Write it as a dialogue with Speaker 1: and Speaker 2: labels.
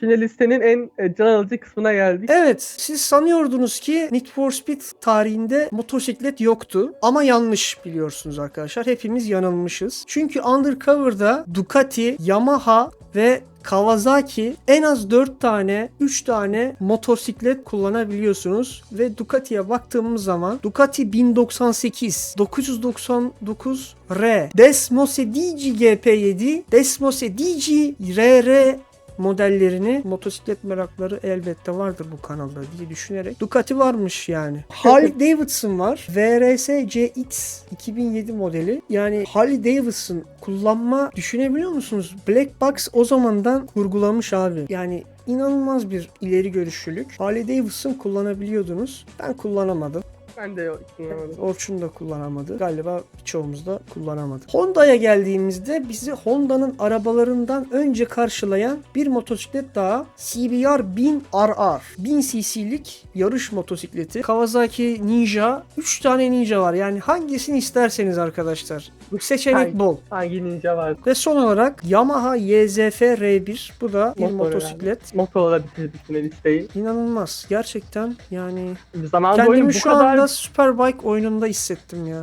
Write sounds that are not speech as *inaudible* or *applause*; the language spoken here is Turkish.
Speaker 1: Şimdi listenin en e, can alıcı kısmına geldik.
Speaker 2: Evet, siz sanıyordunuz ki Need for Speed tarihinde motosiklet yoktu. Ama yanlış biliyorsunuz arkadaşlar. Hepimiz yanılmışız. Çünkü Undercover'da Ducati, Yamaha ve Kawasaki en az 4 tane, 3 tane motosiklet kullanabiliyorsunuz ve Ducati'ye baktığımız zaman Ducati 1098, 999 R, Desmosedici GP7, Desmosedici RR modellerini motosiklet merakları elbette vardır bu kanalda diye düşünerek Ducati varmış yani. *laughs* Harley Davidson var. VRS CX 2007 modeli. Yani Harley Davidson kullanma düşünebiliyor musunuz? Black Box o zamandan kurgulamış abi. Yani inanılmaz bir ileri görüşlülük. Harley Davidson kullanabiliyordunuz. Ben kullanamadım.
Speaker 1: Ben de yok. inanamadım.
Speaker 2: Orçun da kullanamadı. Galiba birçoğumuz da kullanamadı. Honda'ya geldiğimizde bizi Honda'nın arabalarından önce karşılayan bir motosiklet daha CBR 1000 RR. 1000 cc'lik yarış motosikleti. Kawasaki Ninja. 3 tane Ninja var. Yani hangisini isterseniz arkadaşlar. Seçenek
Speaker 1: Hangi-
Speaker 2: bol.
Speaker 1: Hangi ninja var?
Speaker 2: Ve son olarak Yamaha YZF R1. Bu da bir
Speaker 1: Motor
Speaker 2: motosiklet.
Speaker 1: Motorla bitirdik yine listeyi.
Speaker 2: İnanılmaz. Gerçekten yani
Speaker 1: Zaman boyu
Speaker 2: kendimi
Speaker 1: bu
Speaker 2: şu
Speaker 1: kadar
Speaker 2: anda Superbike oyununda hissettim ya.